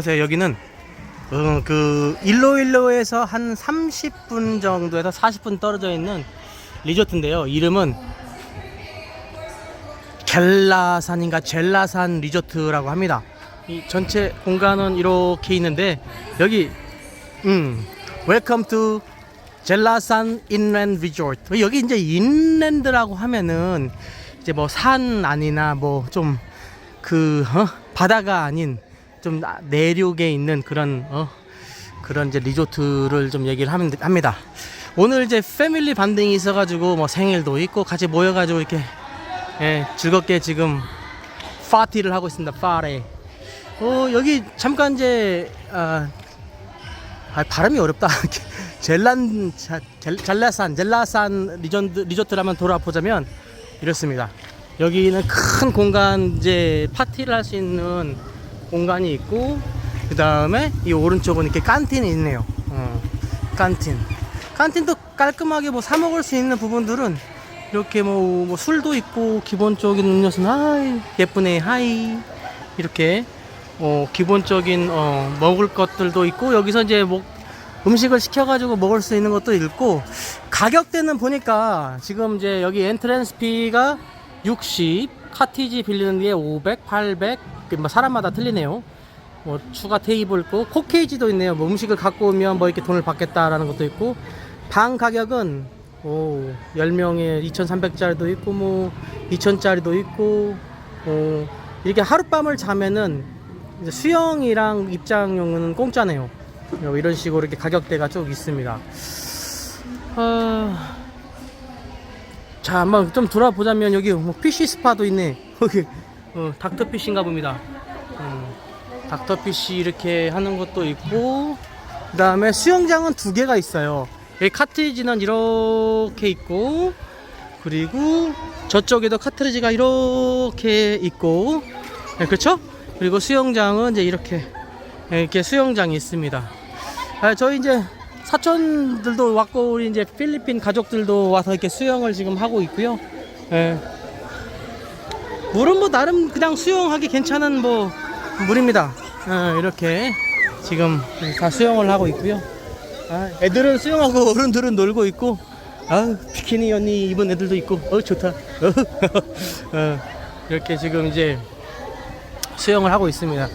안녕하세요. 여기는 어, 그 일로일로에서 한 30분 정도에서 40분 떨어져 있는 리조트인데요. 이름은 겔라산인가 젤라산 리조트라고 합니다. 이 전체 공간은 이렇게 있는데 여기 음 웰컴 투 젤라산 인랜드 리조트. 여기 이제 인랜드라고 하면은 이제 뭐 산 아니나 뭐 좀그 바다가 아닌 좀 나- 내륙에 있는 그런 어 그런 이제 리조트를 좀 얘기를 합니다. 오늘 이제 패밀리 반등이 있어가지고 뭐 생일도 있고 같이 모여가지고 이렇게 예, 즐겁게 지금 파티를 하고 있습니다. 파레. 어 여기 잠깐 이제 아, 아 발음이 어렵다. 젤란 젤라산 젤라산 리조트 리조트를 한번 돌아보자면 이렇습니다. 여기는 큰 공간 이제 파티를 할 수 있는 공간이 있고 그 다음에 이 오른쪽은 이렇게 깐틴이 있네요. 어, 깐틴. 깐틴도 깔끔하게 뭐 사 먹을 수 있는 부분들은 이렇게 뭐, 뭐 술도 있고 기본적인 음료수는 하이 예쁘네 하이 이렇게 어, 기본적인 어, 먹을 것들도 있고 여기서 이제 뭐 음식을 시켜가지고 먹을 수 있는 것도 있고 가격대는 보니까 지금 이제 여기 엔트랜스 피가 60 카티지 빌리는 게 500, 800, 뭐 사람마다 틀리네요. 뭐 추가 테이블 있고 코케이지도 있네요. 뭐 음식을 갖고 오면 뭐 이렇게 돈을 받겠다라는 것도 있고 방 가격은 오 10명에 2,300짜리도 있고 뭐 2,000짜리도 있고 어 이렇게 하룻밤을 자면은 수영이랑 입장료는 공짜네요. 뭐 이런 식으로 이렇게 가격대가 쭉 있습니다. 아... 자, 한번 좀 돌아보자면 여기 뭐 피쉬 스파도 있네. 어, 닥터피쉬인가 봅니다. 음, 닥터피쉬 이렇게 하는 것도 있고 그 다음에 수영장은 두 개가 있어요. 여기 카트리지는 이렇게 있고 그리고 저쪽에도 카트리지가 이렇게 있고 네, 그렇죠? 그리고 수영장은 이제 이렇게 네, 이렇게 수영장이 있습니다. 아, 저희 이제 사촌들도 왔고 우리 이제 필리핀 가족들도 와서 이렇게 수영을 지금 하고 있고요. 예. 물은 뭐 나름 그냥 수영하기 괜찮은 뭐 물입니다. 어, 이렇게 지금 다 수영을 하고 있고요. 아, 애들은 수영하고 어른들은 놀고 있고, 아 비키니 언니 입은 애들도 있고, 어 좋다. 어, 이렇게 지금 이제 수영을 하고 있습니다.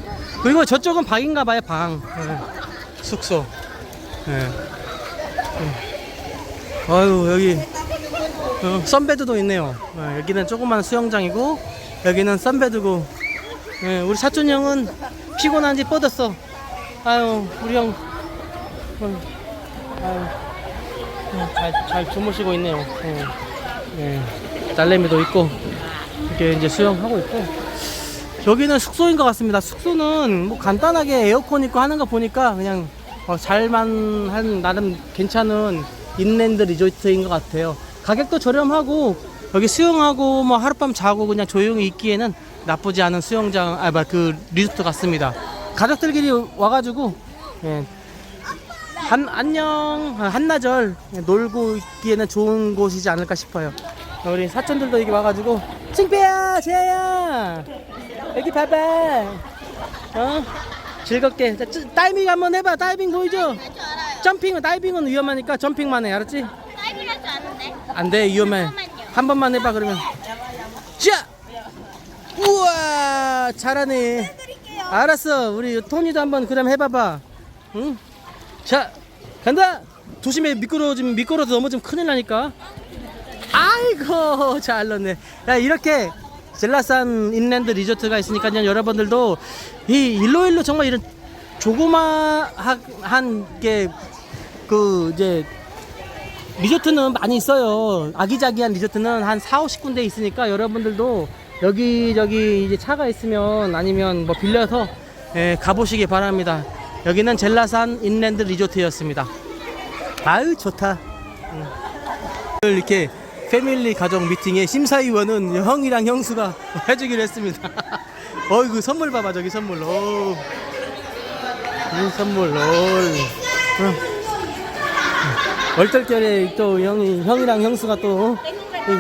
그리고 저쪽은 방인가 봐요, 방. 예. 숙소. 예. 예. 아유 여기 어, 선베드도 있네요. 어, 여기는 조그만 수영장이고 여기는 선베드고 예, 우리 사촌 형은 피곤한지 뻗었어. 아유 우리 형 어, 아유 어, 잘, 잘 주무시고 있네요. 예. 예. 딸내미도 있고 이렇게 이제 수영하고 있고 여기는 숙소인 것 같습니다. 숙소는 뭐 간단하게 에어컨 있고 하는 거 보니까 그냥 어, 잘만 한 나름 괜찮은 인랜드 리조트인 것 같아요. 가격도 저렴하고 여기 수영하고 뭐 하룻밤 자고 그냥 조용히 있기에는 나쁘지 않은 수영장 아그 리조트 같습니다. 가족들끼리 와가지고 예, 한 안녕 한나절 놀고 있기에는 좋은 곳이지 않을까 싶어요. 우리 사촌들도 여기 와가지고 칭배야 재야! 여기 봐봐 어? 즐겁게. 자, 쯔- 다이빙 한번 해봐. 다이빙 보이죠? 점핑은 다이빙은 위험하니까 점핑만 해. 알았지. 안 돼 위험해. 한 번만 해봐 그러면. 자! 우와 잘하네. 알았어 우리 토니도 한번 그럼 해봐봐. 응 자 간다! 조심해 미끄러워지면 미끄러워서 넘어지면 큰일 나니까. 아이고 잘 넣네. 야 이렇게 젤라산 인랜드 리조트가 있으니까요 여러분들도 이 일로일로 정말 이런 조그마한 게 그 이제 리조트는 많이 있어요 아기자기한 리조트는 한 4, 50군데 있으니까 여러분들도 여기저기 이제 차가 있으면 아니면 뭐 빌려서 예, 가보시기 바랍니다 여기는 젤라산 인랜드 리조트였습니다 아유 좋다 오늘 이렇게 패밀리 가족 미팅에 심사위원은 형이랑 형수가 해주기로 했습니다. 어이구 선물 봐봐 저기 선물. 오. 이 선물. 오. 어. 얼떨결에 또 형이 형이랑 형수가 또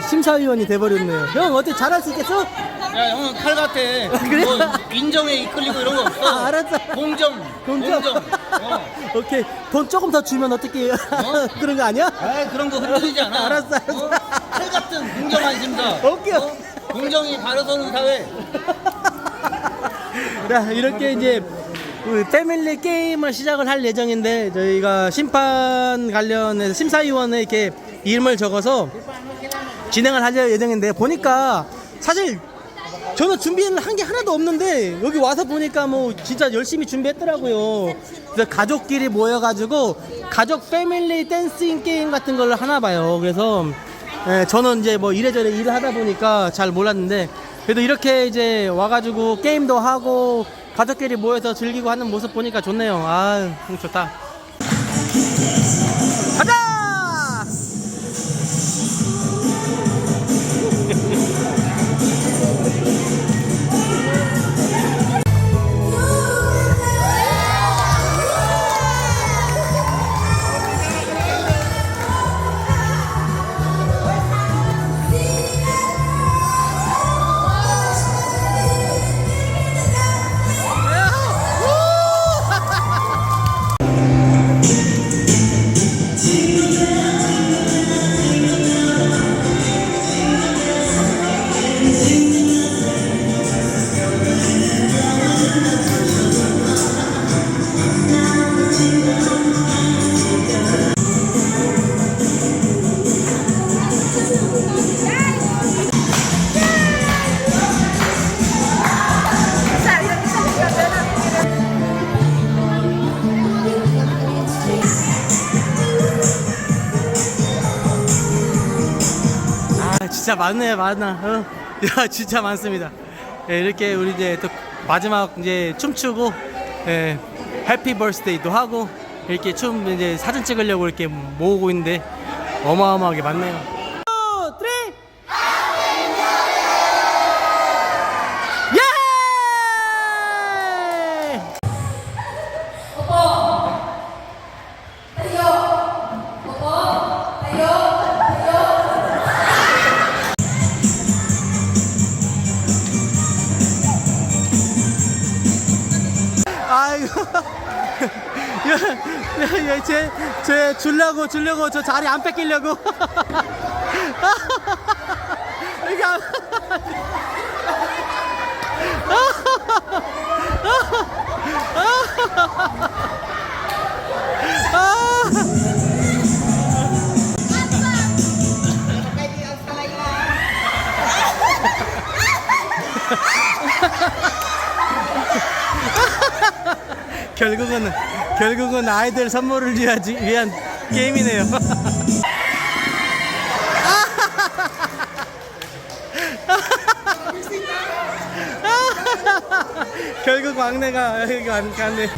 심사위원이 돼버렸네요. 형 어때 잘할 수 있겠어? 야 형은 칼 같아. 그래? 뭐 인정에 이끌리고 이런 거 없어. 아, 알았어. 공정. 공정. 어. 오케이 돈 조금 더 주면 어떻게 그런 거 아니야? 아 그런 거 흔들리지 않아. 알았어, 알았어. 어? 칼 같은 공정한 심사. 오케이. 어? 공정이 바로 서는 사회. 자 이렇게 이제 그 패밀리 게임을 시작을 할 예정인데 저희가 심판 관련해서 심사위원회 이렇게 이름을 적어서 진행을 할 예정인데 보니까 사실 저는 준비를 한 게 하나도 없는데 여기 와서 보니까 뭐 진짜 열심히 준비했더라고요. 그래서 가족끼리 모여가지고 가족 패밀리 댄싱 게임 같은 걸 하나 봐요. 그래서 예, 저는 이제 뭐 이래저래 일을 하다 보니까 잘 몰랐는데 그래도 이렇게 이제 와가지고 게임도 하고 가족끼리 모여서 즐기고 하는 모습 보니까 좋네요. 아, 음, 좋다. 가자! 진짜 많네 많아. 어? 야 진짜 많습니다. 예, 이렇게 우리 이제 또 마지막 이제 춤추고 예, 해피 버스데이도 하고 이렇게 춤 이제 사진 찍으려고 이렇게 모으고 있는데 어마어마하게 많네요 야, 야, 주려고 주려고 저 자리 안 뺏기려고 결국은 결국은 아이들 선물을 위하지, 위한 게임이네요. 결국 막내가 여기 안 갔네.